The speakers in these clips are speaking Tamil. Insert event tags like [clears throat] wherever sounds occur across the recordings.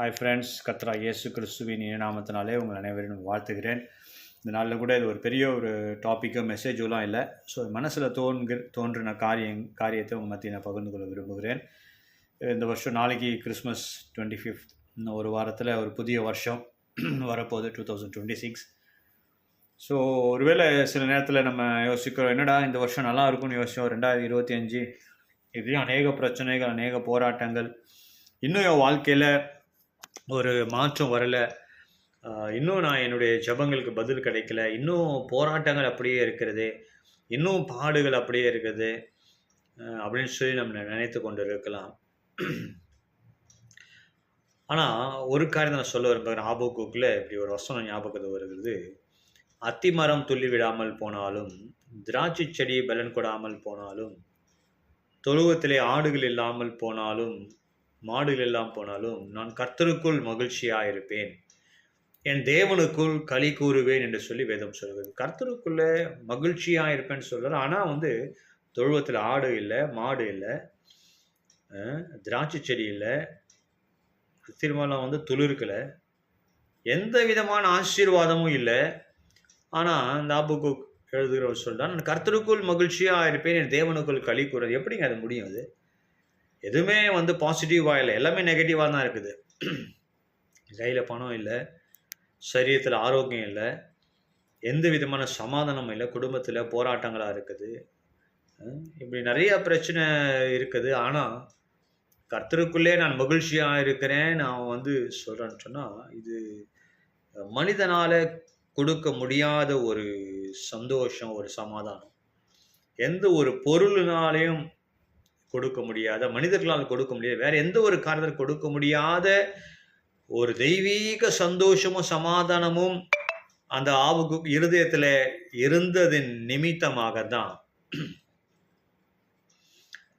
ஹாய் ஃப்ரெண்ட்ஸ் கத்ரா இயேசு கிறிஸ்துவின் இனிய நாமத்தினாலே உங்கள் அனைவரையும் வாழ்த்துகிறேன். இந்த நாளில் கூட இது ஒரு பெரிய ஒரு டாப்பிக்கோ மெசேஜோலாம் இல்லை. ஸோ மனசில் தோன்று தோன்றின காரியம் காரியத்தை உங்கள் மத்திய நான் பகிர்ந்து கொள்ள விரும்புகிறேன். இந்த வருஷம் நாளைக்கு கிறிஸ்மஸ் டுவெண்ட்டி ஃபிஃப்த் இன்னும் ஒரு வாரத்தில் ஒரு புதிய வருஷம் [clears throat] வரப்போகுது two thousand twenty six so ஒருவேளை சில நேரத்தில் நம்ம யோசிக்கிறோம் என்னடா இந்த வருஷம் நல்லா இருக்கும்னு யோசிச்சோம். ரெண்டாயிரத்தி இருபத்தி அஞ்சு இதுலேயும் அநேக பிரச்சனைகள் அநேக போராட்டங்கள். இன்னும் என் வாழ்க்கையில் ஒரு மாற்றம் வரலை. இன்னும் நான் என்னுடைய ஜபங்களுக்கு பதில் கிடைக்கல. இன்னும் போராட்டங்கள் அப்படியே இருக்கிறது. இன்னும் பாடுகள் அப்படியே இருக்குது. அப்படின்னு சொல்லி நம்ம நினைத்து கொண்டு இருக்கலாம் ஆனால் ஒரு காரியம் நான் சொல்ல விரும்புகிறேன் ஆபோக்குக்கில் இப்படி ஒரு வசனம் ஞாபகத்து வருகிறது. அத்திமரம் துள்ளி விடாமல் போனாலும் திராட்சை செடி பலன் கொடாமல் போனாலும் தொழுவத்திலே ஆடுகள் இல்லாமல் போனாலும் மாடுகள் எல்லாம் போனாலும் நான் கர்த்தருக்குள் மகிழ்ச்சியாக இருப்பேன் என் தேவனுக்குள் களி கூறுவேன் என்று சொல்லி வேதம் சொல்கிறது கர்த்தருக்குள்ளே மகிழ்ச்சியாக இருப்பேன்னு சொல்கிறார் ஆனால் வந்து தொழுவத்தில் ஆடு இல்லை மாடு இல்லை திராட்சை செடி இல்லை திருமணம் வந்து துளிர்க்கலை எந்த விதமான ஆசீர்வாதமும் இல்லை. ஆனால் அந்த ஆப்புக்கு எழுதுகிறவர் சொல்கிறான் நான் கர்த்தருக்குள் மகிழ்ச்சியாக இருப்பேன் என் தேவனுக்குள் களி கூறுறது எப்படிங்க அது முடியும் அது? எதுவுமே வந்து பாசிட்டிவாக இல்லை. எல்லாமே நெகட்டிவாக தான் இருக்குது. கையில் பணம் இல்லை. சரீரத்தில் ஆரோக்கியம் இல்லை. எந்த விதமான சமாதானமும் இல்லை. குடும்பத்தில் போராட்டங்களாக இருக்குது. இப்படி நிறைய பிரச்சனை இருக்குது. ஆனால் கர்த்தருக்குள்ளே நான் மகிழ்ச்சியாக இருக்கிறேன். நான் வந்து சொல்கிறேன்னு சொன்னால் இது மனிதனால் கொடுக்க முடியாத ஒரு சந்தோஷம் ஒரு சமாதானம். எந்த ஒரு பொருளினாலையும் கொடுக்க முடியாத மனிதர்களால் கொடுக்க முடியாத. வேற எந்த ஒரு காரணத்தில் கொடுக்க முடியாத ஒரு தெய்வீக சந்தோஷமும் சமாதானமும் அந்த ஆவுக்கு இருதயத்தில் இருந்ததின் நிமித்தமாக தான்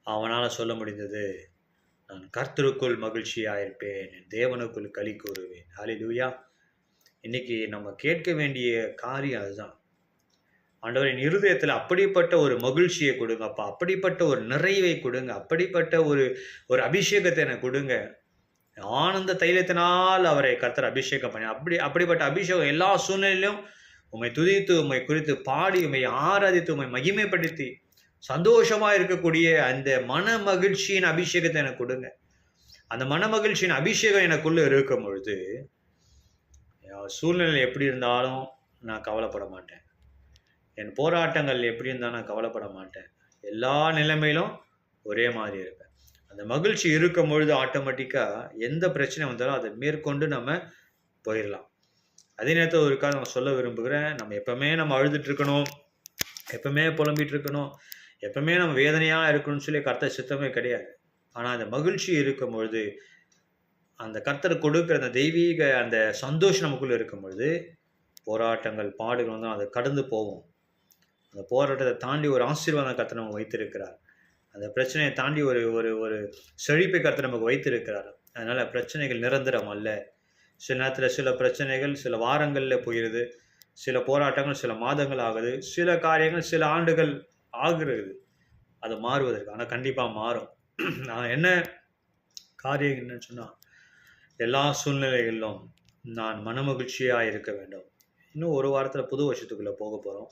அவனால் சொல்ல முடிந்தது. நான் கர்த்தருக்குள் மகிழ்ச்சியாயிருப்பேன் தேவனுக்குள் களி கூறுவேன். ஹalleluya இன்னைக்கு நம்ம கேட்க வேண்டிய காரியம் அதுதான். ஆண்டவரின் இருதயத்தில் அப்படிப்பட்ட ஒரு மகிழ்ச்சியை கொடுங்க அப்பா. அப்படிப்பட்ட ஒரு நிறைவை கொடுங்க அப்படிப்பட்ட ஒரு ஒரு அபிஷேகத்தை எனக்கு கொடுங்க. ஆனந்த தைலத்தினால் அவரை கர்த்தர் அபிஷேகம் பண்ணி அப்படி அப்படிப்பட்ட அபிஷேகம் எல்லா சூழ்நிலையிலும் உம்மை துதித்து உம்மை குறித்து பாடி உண்மை ஆராதித்து உண்மை மகிமைப்படுத்தி சந்தோஷமாக இருக்கக்கூடிய அந்த மன மகிழ்ச்சியின் அபிஷேகத்தை எனக்கு கொடுங்க. அந்த மன மகிழ்ச்சியின் அபிஷேகம் எனக்குள்ளே இருக்கும் பொழுது சூழ்நிலை எப்படி இருந்தாலும் நான் கவலைப்பட மாட்டேன். என் போராட்டங்கள் எப்படி தான் நான் கவலைப்பட மாட்டேன். எல்லா நிலைமையிலும் ஒரே மாதிரி இருப்பேன். அந்த மகிழ்ச்சி இருக்கும் பொழுது ஆட்டோமேட்டிக்காக எந்த பிரச்சனை வந்தாலும் அதை மேற்கொண்டு நம்ம போயிடலாம் அதே நேரத்தில் ஒரு நான் சொல்ல விரும்புகிறேன். நம்ம எப்போவுமே நம்ம அழுதுட்டு எப்பவுமே புலம்பிகிட்டு இருக்கணும். எப்பவுமே நம்ம வேதனையாக இருக்கணும்னு சொல்லி கர்த்த சித்தமே கிடையாது. ஆனால் அந்த மகிழ்ச்சி இருக்கும் பொழுது அந்த கர்த்தர் கொடுக்குற அந்த தெய்வீக அந்த சந்தோஷம் நமக்குள்ளே இருக்கும் பொழுது போராட்டங்கள் பாடுகள் வந்து அதை கடந்து போவோம் அந்த போராட்டத்தை தாண்டி ஒரு ஆசீர்வாதம் கற்று நமக்கு வைத்திருக்கிறார். அந்த பிரச்சனையை தாண்டி ஒரு ஒரு ஒரு செழிப்பை கற்று நமக்கு வைத்திருக்கிறார். அதனால் பிரச்சனைகள் நிரந்தரம் அல்ல. சில நேரத்தில் சில பிரச்சனைகள் சில வாரங்களில் போயிடுது சில போராட்டங்கள் சில மாதங்கள் ஆகுது. சில காரியங்கள் சில ஆண்டுகள் ஆகிறது. அது மாறுவதற்கு ஆனால் கண்டிப்பாக மாறும். நான் என்ன காரியம் என்னன்னு சொன்னால் எல்லா சூழ்நிலைகளிலும் நான் மனமகிழ்ச்சியாக இருக்க வேண்டும். இன்னும் ஒரு வாரத்தில் புது வருஷத்துக்குள்ளே போக போகிறோம்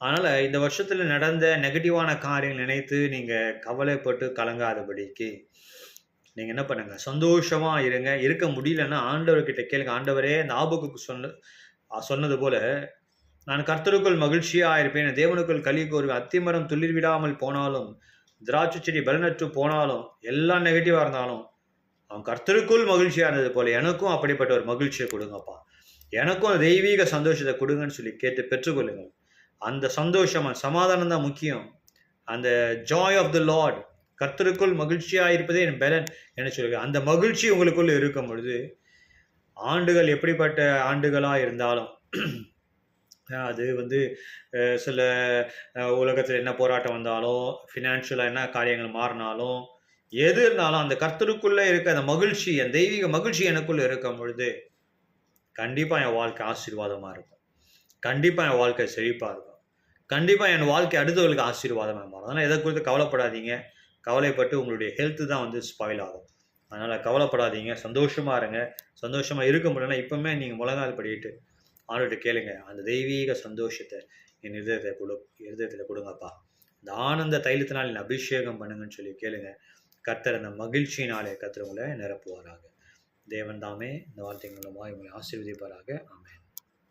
அதனால் இந்த வருஷத்தில் நடந்த நெகட்டிவான காரியங்கள் நினைத்து நீங்கள் கவலைப்பட்டு கலங்காதபடிக்கு நீங்கள் என்ன பண்ணுங்கள் சந்தோஷமாக இருங்க. இருக்க முடியலன்னா ஆண்டவர்கிட்ட கேளுங்க. ஆண்டவரே அந்த ஆபுக்கு சொன்ன சொன்னது போல் நான் கர்த்தருக்குள் மகிழ்ச்சியாக இருப்பேன். தேவனுக்குள் கலி கோருவேன். அத்திமரம் துளிர் விடாமல் போனாலும் திராட்சை செடி பலனற்று போனாலும் எல்லாம் நெகட்டிவாக இருந்தாலும் அவன் கர்த்தருக்குள் மகிழ்ச்சியாக இருந்தது போல் எனக்கும் அப்படிப்பட்ட ஒரு மகிழ்ச்சியை கொடுங்கப்பா. எனக்கும் தெய்வீக சந்தோஷத்தை கொடுங்கன்னு சொல்லி கேட்டு பெற்றுக்கொள்ளுங்கள். அந்த சந்தோஷம் அந்த சமாதானம் தான் முக்கியம். அந்த ஜாய் ஆஃப் த லார்ட் கர்த்தருக்குள் மகிழ்ச்சியாக இருப்பதே என் பலன் என்ன சொல்லுவேன் அந்த மகிழ்ச்சி உங்களுக்குள்ளே இருக்கும் பொழுது ஆண்டுகள் எப்படிப்பட்ட ஆண்டுகளாக இருந்தாலும் அது வந்து சில உலகத்தில் என்ன போராட்டம் வந்தாலும் ஃபினான்ஷியலாக என்ன காரியங்கள் மாறினாலும் எது இருந்தாலும் அந்த கர்த்தருக்குள்ளே இருக்க அந்த மகிழ்ச்சி அந்த தெய்வீக மகிழ்ச்சி எனக்குள்ளே இருக்கும் பொழுது கண்டிப்பாக என் வாழ்க்கை ஆசீர்வாதமாக இருக்கும். கண்டிப்பாக என் வாழ்க்கை செழிப்பாக இருக்கும். கண்டிப்பாக என் வாழ்க்கை அடுத்தவர்களுக்கு ஆசீர்வாதமாக மாறும் அதனால் எதை குறித்து கவலைப்படாதீங்க. கவலைப்பட்டு உங்களுடைய ஹெல்த்து தான் வந்து ஸ்பாயில் ஆகும். அதனால் கவலைப்படாதீங்க. சந்தோஷமாக இருங்க. சந்தோஷமாக இருக்க முடியலன்னா இப்போவுமே நீங்கள் முழங்கால் படிக்கிட்டு ஆண்டுகிட்ட கேளுங்க. அந்த தெய்வீக சந்தோஷத்தை என் இருதயத்தை கொடு இருதயத்தில் கொடுங்கப்பா. இந்த ஆனந்த தைலத்தினால் என்னை அபிஷேகம் பண்ணுங்கன்னு சொல்லி கேளுங்க. கத்தர் அந்த மகிழ்ச்சியினாலே கர்த்தர் உங்களை நிரப்புவாராக. தேவன் தாமே இந்த வார்த்தைகள் மூலமாக இவங்களை ஆசீர்வதிப்பாராக. ஆமே